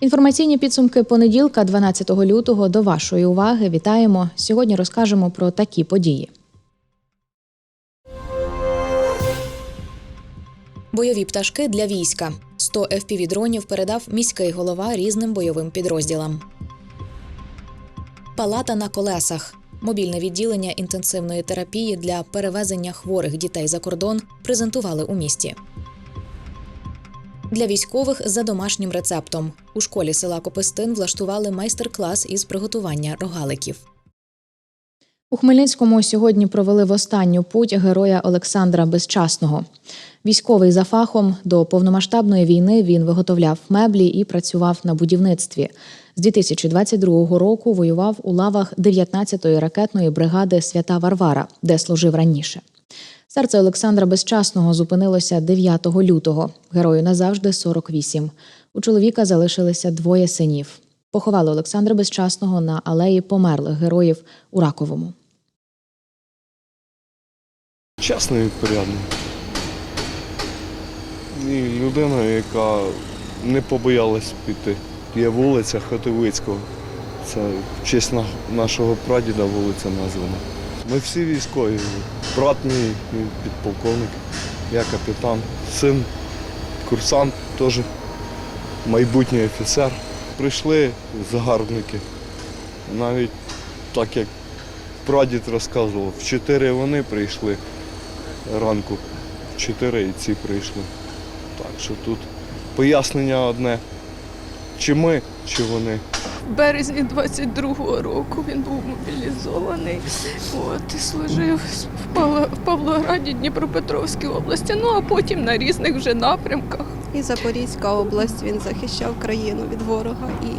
Інформаційні підсумки понеділка, 12 лютого, до вашої уваги. Вітаємо. Сьогодні розкажемо про такі події. Бойові пташки для війська. 100 FPV-дронів передав міський голова різним бойовим підрозділам. Палата на колесах. Мобільне відділення інтенсивної терапії для перевезення хворих дітей за кордон презентували у місті. Для військових за домашнім рецептом у школі села Копистин влаштували майстер-клас із приготування рогаликів. У Хмельницькому сьогодні провели в останню путь героя Олександра Безчасного. Військовий за фахом до повномасштабної війни він виготовляв меблі і працював на будівництві. З 2022 року воював у лавах 19-ї ракетної бригади Свята Варвара, де служив раніше. Серце Олександра Безчасного зупинилося 9 лютого. Герою назавжди 48. У чоловіка залишилися двоє синів. Поховали Олександра Безчасного на алеї померлих героїв у Раковому. Чесний і порядний. І людина, яка не побоялась піти. Є вулиця Хотовицького. Це в честь нашого прадіда вулиця названа. Ми всі військові. Брат мій підполковник, я капітан, син, курсант теж майбутній офіцер. Прийшли загарбники. Навіть так як прадід розказував, в чотири вони прийшли ранку, в чотири і ці прийшли. Так що тут пояснення одне. Чи ми, чи вони. В березні 22-го року він був мобілізований. От, і служив в Павлограді, Дніпропетровській області, ну а потім на різних вже напрямках. І Запорізька область він захищав країну від ворога, і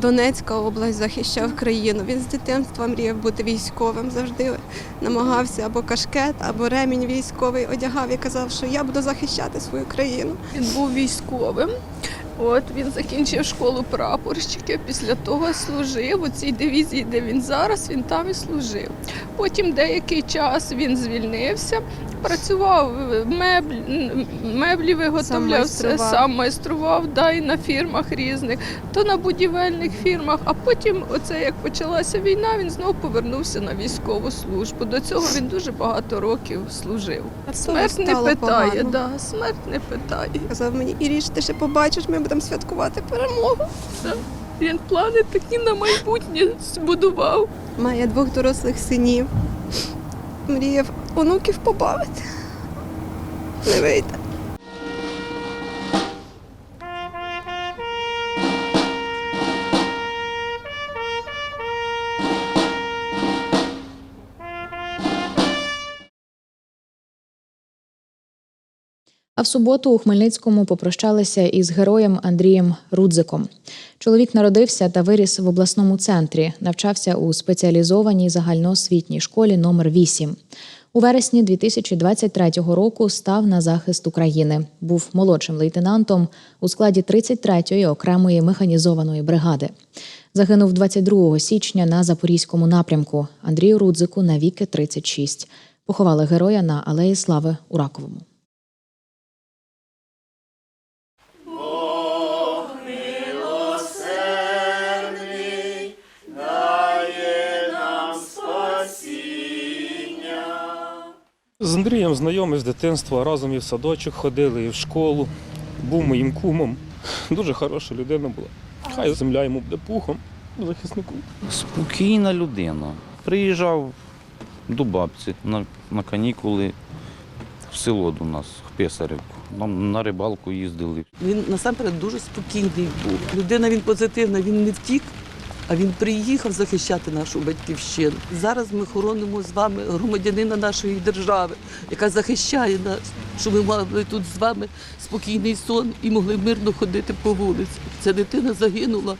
Донецька область захищав країну. Він з дитинства мріяв бути військовим. Завжди намагався або кашкет, або ремінь військовий одягав і казав, що я буду захищати свою країну. Він був військовим. От він закінчив школу прапорщиків. Після того служив у цій дивізії, де він зараз, він там і служив. Потім деякий час він звільнився, працював меблі, меблі виготовляв, все сам майстрував, да, і на фірмах різних, то на будівельних фірмах. А потім, оце як почалася війна, він знову повернувся на військову службу. До цього він дуже багато років служив. Смерть не питає, да, смерть не питає. Казав мені, Іріш, ти ще побачиш, ми будемо святкувати перемогу. Він плани такі на майбутнє збудував. Має двох дорослих синів. Мріяв онуків побавити. Не вийде. А в суботу у Хмельницькому попрощалися із героєм Андрієм Рудзиком. Чоловік народився та виріс в обласному центрі, навчався у спеціалізованій загальноосвітній школі номер 8 У вересні 2023 року став на захист України. Був молодшим лейтенантом у складі 33-ї окремої механізованої бригади. Загинув 22 січня на Запорізькому напрямку. Андрію Рудзику навіки 36. Поховали героя на Алеї Слави у Раковому. З Андрієм знайомий з дитинства, разом і в садочок ходили, і в школу. Був моїм кумом. Дуже хороша людина була. Хай земля йому буде пухом, захиснику. Спокійна людина. Приїжджав до бабці на, на канікули в село до нас, в Писарівку. Нам на рибалку їздили. Він насамперед дуже спокійний був. Людина він позитивна, він не втік, а він приїхав захищати нашу батьківщину. Зараз ми хоронимо з вами громадянина нашої держави, яка захищає нас, щоб ми мали тут з вами спокійний сон і могли мирно ходити по вулиці. Ця дитина загинула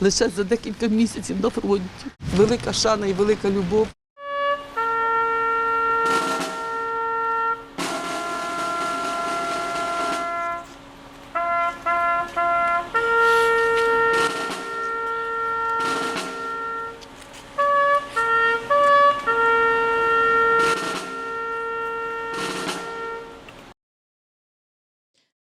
лише за декілька місяців на фронті. Велика шана і велика любов.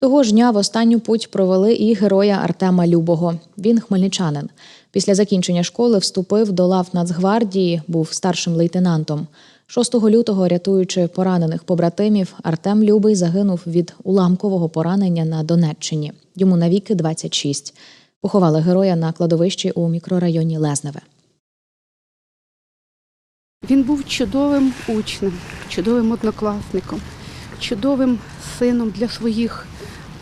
Того ж дня в останню путь провели і героя Артема Любого. Він хмельничанин. Після закінчення школи вступив до лав Нацгвардії, був старшим лейтенантом. 6 лютого, рятуючи поранених побратимів, Артем Любий загинув від уламкового поранення на Донеччині. Йому навіки 26. Поховали героя на кладовищі у мікрорайоні Лезневе. Він був чудовим учнем, чудовим однокласником, чудовим сином для своїх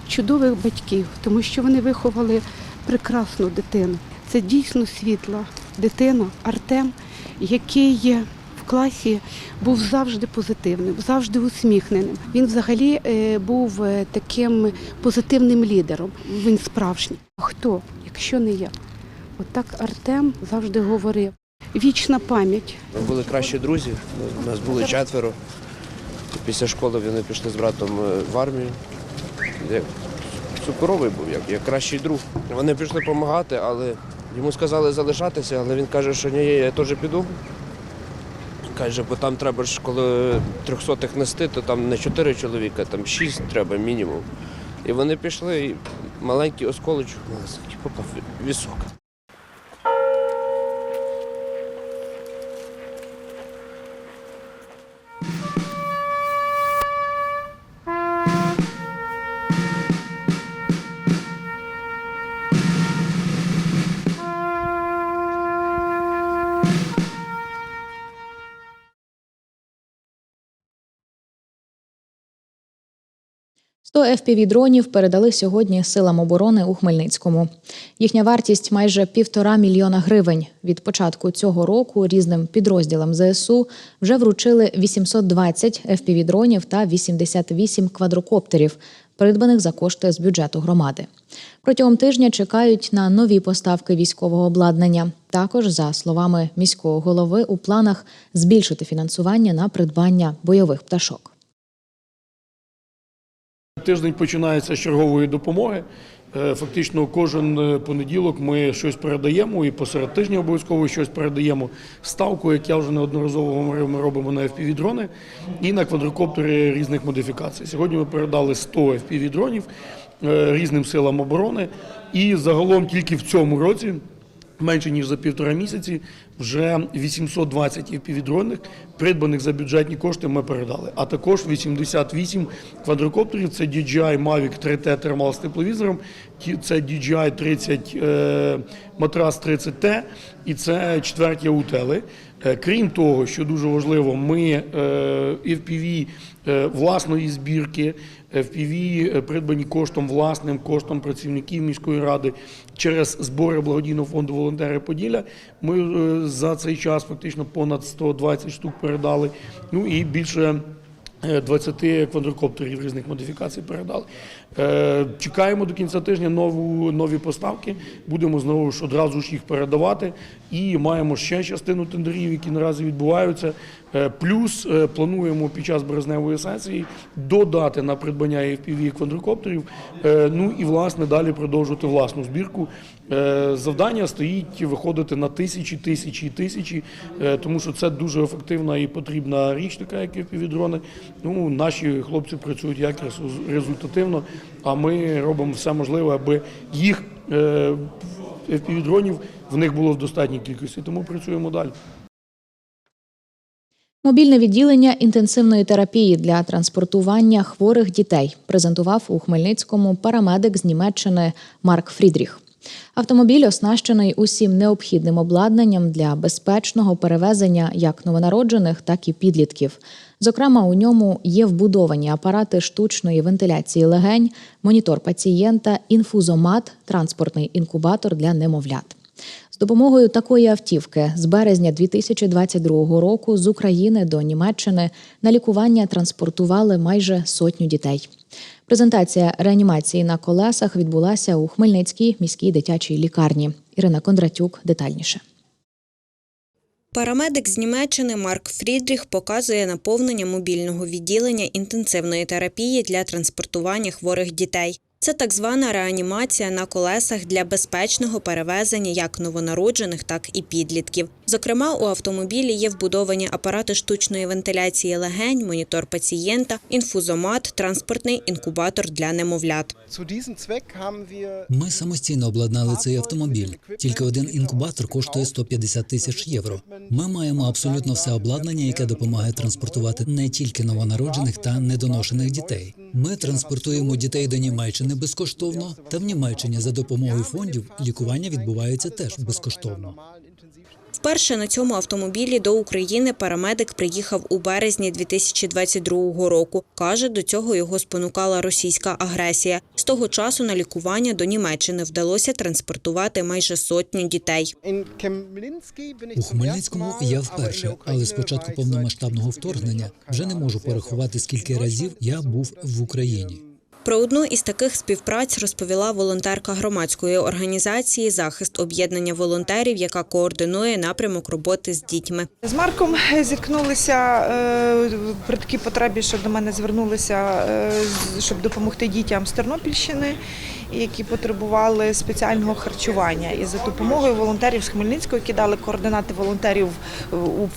чудових батьків, тому що вони виховали прекрасну дитину. Це дійсно світла дитина Артем, який в класі був завжди позитивним, завжди усміхненим. Він взагалі е, був е, таким позитивним лідером. Він справжній. А хто, якщо не я? Отак Артем завжди говорив. Вічна пам'ять Ми були кращі друзі, у нас були четверо. Після школи вони пішли з братом е, в армію. Як цукровий був, як, як кращий друг. Вони пішли допомагати, але йому сказали залишатися, але він каже, що ні, я теж піду. Каже, бо там треба ж, коли трьохсотих нести, то там не чотири чоловіка, там шість треба мінімум. І вони пішли, і маленький осколочок у нас попав вісок. – 100 FPV-дронів передали сьогодні силам оборони у Хмельницькому. Їхня вартість майже півтора мільйона гривень. Від початку цього року різним підрозділам ЗСУ вже вручили 820 FPV-дронів та 88 квадрокоптерів, придбаних за кошти з бюджету громади. Протягом тижня чекають на нові поставки військового обладнання. Також, за словами міського голови, у планах збільшити фінансування на придбання бойових пташок. Тиждень починається з чергової допомоги. Е, Фактично, кожен е, понеділок ми щось передаємо і посеред тижня обов'язково щось передаємо. Ставку, як я вже неодноразово говорив, ми робимо на FPV-дрони і на квадрокоптери різних модифікацій. Сьогодні ми передали 100 FPV-дронів е, різним силам оборони. І загалом тільки в цьому році менше ніж за півтора місяці вже 820 FPV-дронів, придбаних за бюджетні кошти, ми передали. А також 88 квадрокоптерів. Це DJI Mavic 3T термал з тепловізором, це DJI 30 е, матрас 30T і це четверті аутели. Е, Крім того, що дуже важливо, ми е, FPV е, власної збірки, FPV е, придбані коштом власним, коштом працівників міської ради через збори благодійного фонду волонтери Поділля. Ми е, за цей час фактично понад 120 штук передали. Ну і більше. е, 20 квадрокоптерів різних модифікацій передали. Е, Чекаємо до кінця тижня нову, нові поставки. Будемо знову ж одразу ж їх передавати. І маємо ще частину тендерів, які наразі відбуваються. Е, Плюс е, плануємо під час березневої сесії додати на придбання FPV квадрокоптерів. Ну і власне далі продовжувати власну збірку. Завдання стоїть виходити на тисячі, тисячі і тисячі, тому що це дуже ефективна і потрібна річ, така як FPV-дрони. Ну, наші хлопці працюють як резу- результативно, а ми робимо все можливе, аби їх е, FPV-дронів в них було в достатній кількості. Тому працюємо далі. Мобільне відділення інтенсивної терапії для транспортування хворих дітей презентував у Хмельницькому парамедик з Німеччини Марк Фрідріх. Автомобіль оснащений усім необхідним обладнанням для безпечного перевезення як новонароджених, так і підлітків. Зокрема, у ньому є вбудовані апарати штучної вентиляції легень, монітор пацієнта, інфузомат, транспортний інкубатор для немовлят. З допомогою такої автівки з березня 2022 року з України до Німеччини на лікування транспортували майже сотню дітей. Презентація реанімації на колесах відбулася у Хмельницькій міській дитячій лікарні. Ірина Кондратюк детальніше. Парамедик з Німеччини Марк Фрідріх показує наповнення мобільного відділення інтенсивної терапії для транспортування хворих дітей. Це так звана реанімація на колесах для безпечного перевезення як новонароджених, так і підлітків. Зокрема, у автомобілі є вбудовані апарати штучної вентиляції легень, монітор пацієнта, інфузомат, транспортний інкубатор для немовлят. Ми самостійно обладнали цей автомобіль. Тільки один інкубатор коштує 150 тисяч євро. Ми маємо абсолютно все обладнання, яке допомагає транспортувати не тільки новонароджених та недоношених дітей. Ми транспортуємо дітей до Німеччини безкоштовно, та в Німеччині за допомогою фондів лікування відбувається теж безкоштовно. Вперше на цьому автомобілі до України парамедик приїхав у березні 2022 року. Каже, до цього його спонукала російська агресія. З того часу на лікування до Німеччини вдалося транспортувати майже сотню дітей. У Хмельницькому я вперше, але з початку повномасштабного вторгнення вже не можу порахувати, скільки разів я був в Україні. Про одну із таких співпраць розповіла волонтерка громадської організації Захист об'єднання волонтерів, яка координує напрямок роботи з дітьми. З Марком зіткнулися е, при такій потребі, що до мене звернулися, е, щоб допомогти дітям з Тернопільщини, які потребували спеціального харчування. І за допомогою волонтерів з Хмельницького, які дали координати волонтерів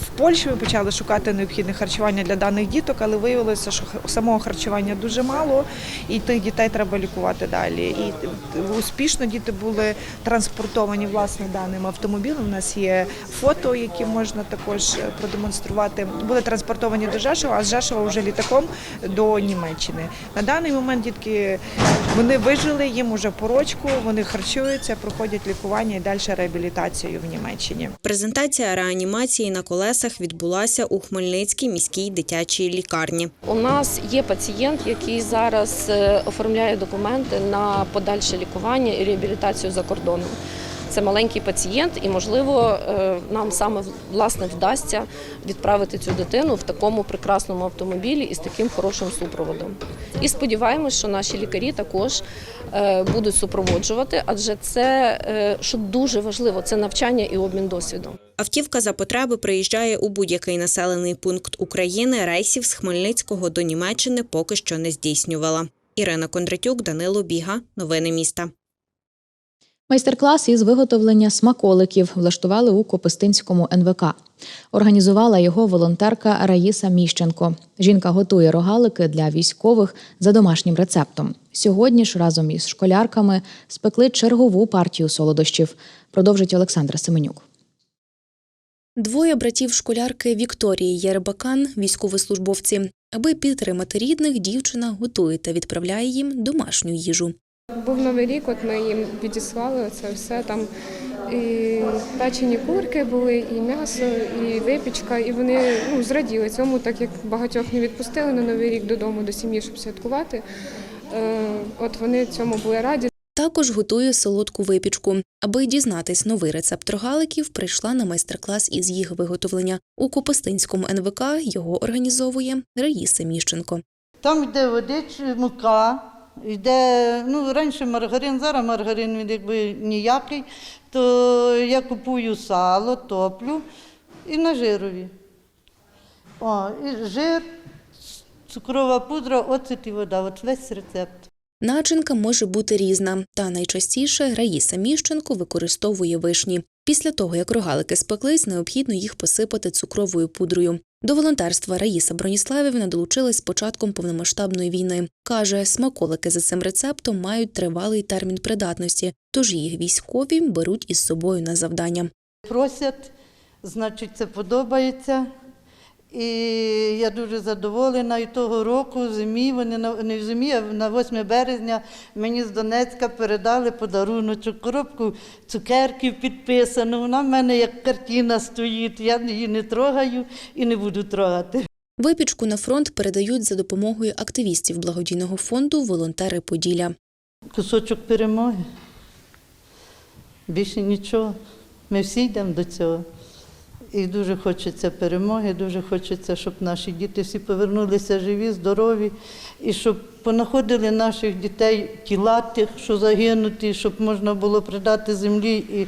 в Польщі, ми почали шукати необхідне харчування для даних діток, але виявилося, що самого харчування дуже мало, і тих дітей треба лікувати далі. І успішно діти були транспортовані власне даним автомобілем. У нас є фото, які можна також е, продемонструвати. Були транспортовані до Жешова, а з Жешова вже літаком до Німеччини. На даний момент дітки вони вижили, їм уже порочку, вони харчуються, проходять лікування і далі реабілітацію в Німеччині. Презентація реанімації на колесах відбулася у Хмельницькій міській дитячій лікарні. У нас є пацієнт, який зараз е, оформляє документи на подальше лікування і реабілітацію за кордоном. Це маленький пацієнт, і можливо е, нам саме власне вдасться відправити цю дитину в такому прекрасному автомобілі і з таким хорошим супроводом. І сподіваємось, що наші лікарі також е, будуть супроводжувати, адже це е, що дуже важливо, це навчання і обмін досвідом. Автівка за потреби приїжджає у будь-який населений пункт України. Рейсів з Хмельницького до Німеччини поки що не здійснювала. Ірина Кондратюк, Данило Біга. Новини міста. Майстер-клас із виготовлення смаколиків влаштували у Копистинському НВК. Організувала його волонтерка Раїса Міщенко. Жінка готує рогалики для військових за домашнім рецептом. Сьогодні ж разом із школярками спекли чергову партію солодощів. Продовжить Олександра Семенюк. Двоє братів школярки Вікторії Єрбакан, військовослужбовці. Аби підтримати рідних, дівчина готує та відправляє їм домашню їжу. Був новий рік, от ми їм відіслали це все там. І печені курки були, і м'ясо, і випічка, і вони ну, зраділи цьому, так як багатьох не відпустили на новий рік додому до сім'ї, щоб святкувати. Е, От вони цьому були раді. Також готує солодку випічку. Аби дізнатись новий рецепт рогаликів, прийшла на майстер-клас із їх виготовлення. У Копистинському НВК його організовує Раїса Міщенко. Там йде водич, мука, йде, ну, раніше маргарин, зараз маргарин він якби ніякий, то я купую сало, топлю і на жирові. О, і жир, цукрова пудра, оцет і вода, от весь рецепт. Начинка може бути різна, та найчастіше Раїса Міщенко використовує вишні. Після того, як рогалики спеклись, необхідно їх посипати цукровою пудрою. До волонтерства Раїса Броніславівна долучилась з початком повномасштабної війни. Каже, смаколики за цим рецептом мають тривалий термін придатності, тож їх військові беруть із собою на завдання. Просять, значить, це подобається. І я дуже задоволена. І того року зимі, вони на не в зимі, а на 8 березня мені з Донецька передали подаруночок, коробку цукерків підписану. Вона в мене як картина стоїть. Я її не трогаю і не буду трогати. Випічку на фронт передають за допомогою активістів благодійного фонду Волонтери Поділля. Кусочок перемоги. Більше нічого. Ми всі йдемо до цього. І дуже хочеться перемоги, дуже хочеться, щоб наші діти всі повернулися живі, здорові, і щоб понаходили наших дітей тіла тих, що загинуті, щоб можна було придати землі і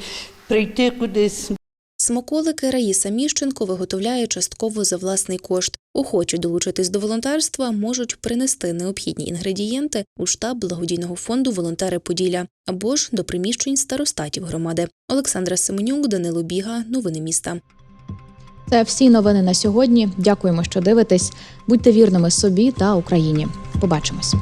прийти кудись. Смаколики Раїса Міщенко виготовляє частково за власний кошт. Охочі долучитись до волонтерства можуть принести необхідні інгредієнти у штаб благодійного фонду Волонтери Поділля або ж до приміщень старостатів громади. Олександра Семенюк, Данило Біга, новини міста. Це всі новини на сьогодні. Дякуємо, що дивитесь. Будьте вірними собі та Україні. Побачимось.